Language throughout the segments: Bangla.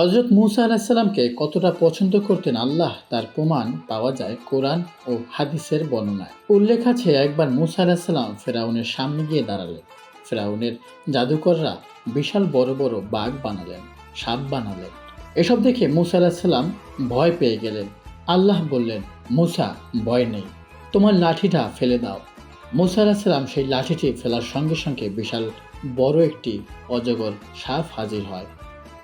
হজরত মুসা আলাহিসাল্লামকে কতটা পছন্দ করতেন আল্লাহ, তার প্রমাণ পাওয়া যায় কোরআন ও হাদিসের বর্ণনায়। উল্লেখ আছে, একবার মুসা আলাহিসাল্লাম ফেরাউনের সামনে গিয়ে দাঁড়ালেন। ফেরাউনের জাদুকররা বিশাল বড় বড় বাঘ বানালেন, সাপ বানালেন। এসব দেখে মুসা আলাহিসাল্লাম ভয় পেয়ে গেলেন। আল্লাহ বললেন, মুসা, ভয় নেই। তোমার লাঠিটা ফেলে দাও। মুসা আলাহিসাল্লাম সেই লাঠিটি ফেলার সঙ্গে সঙ্গে বিশাল বড় একটি অজগর সাপ হাজির হয়।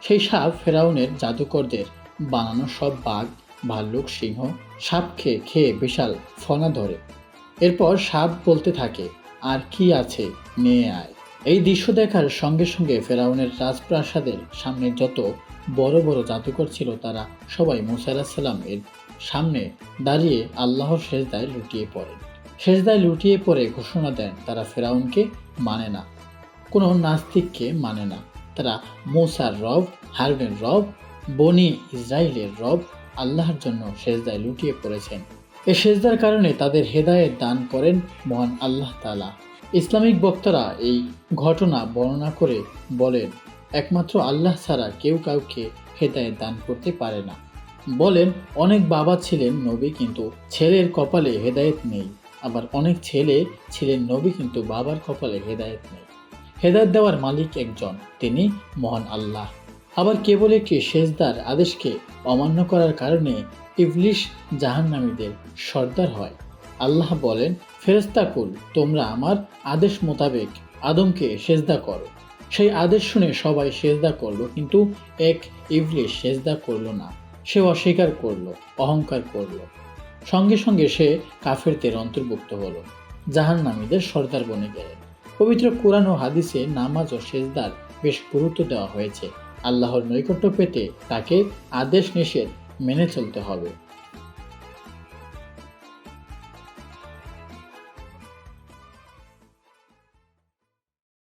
সেই সাপ ফেরাউনের জাদুকরদের বানানো সব বাঘ, ভাল্লুক, সিংহ, সাপ খেয়ে খেয়ে বিশাল ফনা ধরে। এরপর সাপ বলতে থাকে, আর কি আছে? নিয়ে আয়। এই দৃশ্য দেখার সঙ্গে সঙ্গে ফেরাউনের রাজপ্রাসাদের সামনে যত বড় বড় জাদুকর ছিল, তারা সবাই মুসা সাল্লাম এর সামনে দাঁড়িয়ে আল্লাহর সেজদায় লুটিয়ে পড়েন। সেজদায় লুটিয়ে পড়ে ঘোষণা দেন, তারা ফেরাউনকে মানে না, কোনো নাস্তিককে মানে না। তারা মৌসার রব, হারুনের রব, বনি ইসরায়েলের রব আল্লাহর জন্য সেজদায় লুটিয়ে পড়েছেন। এ সেজদার কারণে তাদের হেদায়েত দান করেন মহান আল্লাহ তালা ইসলামিক বক্তারা এই ঘটনা বর্ণনা করে বলেন, একমাত্র আল্লাহ ছাড়া কেউ কাউকে হেদায়েত দান করতে পারে না। বলেন, অনেক বাবা ছিলেন নবী কিন্তু ছেলের কপালে হেদায়েত নেই। আবার অনেক ছেলে ছিলেন নবী কিন্তু বাবার কপালে হেদায়েত নেই। হেদায়ত দেওয়ার মালিক একজন, তিনি মহান আল্লাহ। আবার কেবল একটি সেজদার আদেশকে অমান্য করার কারণে ইবলিশ জাহান্নামীদের সর্দার হয়? আল্লাহ বলেন ফেরেস্তাকুল তোমরা আমার আদেশ মোতাবেক আদমকে সেজদা করো। সেই আদেশ শুনে সবাই সেজদা করল, কিন্তু এক ইবলিশ সেজদা করল না। সে অস্বীকার করল, অহংকার করল। সঙ্গে সঙ্গে সে কাফেরদের অন্তর্ভুক্ত হলো, জাহান্নামীদের সর্দার বনে গেলেন। পবিত্র কোরআন ও হাদিসে নামাজ ও সেজদার বেশ গুরুত্ব দেওয়া হয়েছে। আল্লাহর নৈকট্য পেতে তাকে আদেশ নিষেধ মেনে চলতে হবে।